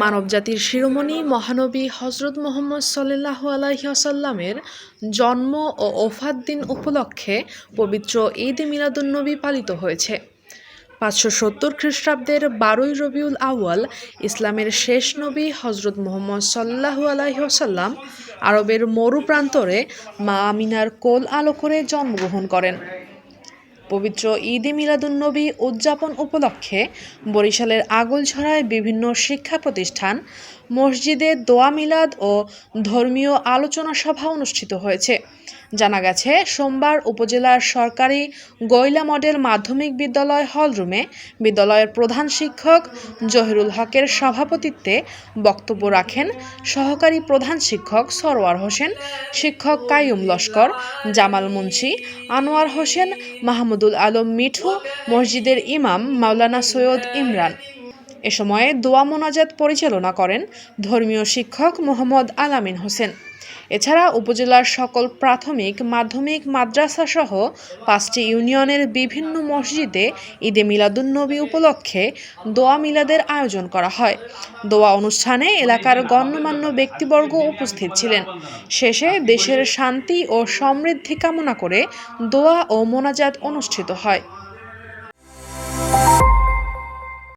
মানবজাতির শিরোমণি মহানবী হজরত মোহাম্মদ সাল্লাহ আলাইসাল্লামের জন্ম ও ওফাত দিন উপলক্ষে পবিত্র ঈদ মিলাদুন্নবী পালিত হয়েছে। পাঁচশো সত্তর খ্রিস্টাব্দের বারোই রবিউল আউয়াল ইসলামের শেষ নবী হজরত মোহাম্মদ সাল্লাহু আলাইসাল্লাম আরবের মরু প্রান্তরে মা আমিনার কোল আলো করে জন্মগ্রহণ করেন। পবিত্র ঈদে মিলাদুন্নবী উদযাপন উপলক্ষে বরিশালের আগলছড়ায় বিভিন্ন শিক্ষা প্রতিষ্ঠান, মসজিদে দোয়া মিলাদ ও ধর্মীয় আলোচনা সভা অনুষ্ঠিত হয়েছে। জানা গেছে, সোমবার উপজেলার সরকারি গয়লা মডেল মাধ্যমিক বিদ্যালয় হলরুমে বিদ্যালয়ের প্রধান শিক্ষক জহিরুল হকের সভাপতিত্বে বক্তব্য রাখেন সহকারী প্রধান শিক্ষক সরোয়ার হোসেন, শিক্ষক কাইয়ুম লস্কর, জামাল মুন্সি, আনোয়ার হোসেন, মাহমুদুল আলম মিঠু, মসজিদের ইমাম মাওলানা সৈয়দ ইমরান। এ সময়ে দোয়া মোনাজাত পরিচালনা করেন ধর্মীয় শিক্ষক মোহাম্মদ আলামিন হোসেন। এছাড়া উপজেলার সকল প্রাথমিক, মাধ্যমিক মাদ্রাসা সহ পাঁচটি ইউনিয়নের বিভিন্ন মসজিদে ঈদে মিলাদুন্নবী উপলক্ষে দোয়া মিলাদের আয়োজন করা হয়। দোয়া অনুষ্ঠানে এলাকার গণ্যমান্য ব্যক্তিবর্গ উপস্থিত ছিলেন। শেষে দেশের শান্তি ও সমৃদ্ধি কামনা করে দোয়া ও মোনাজাত অনুষ্ঠিত হয়।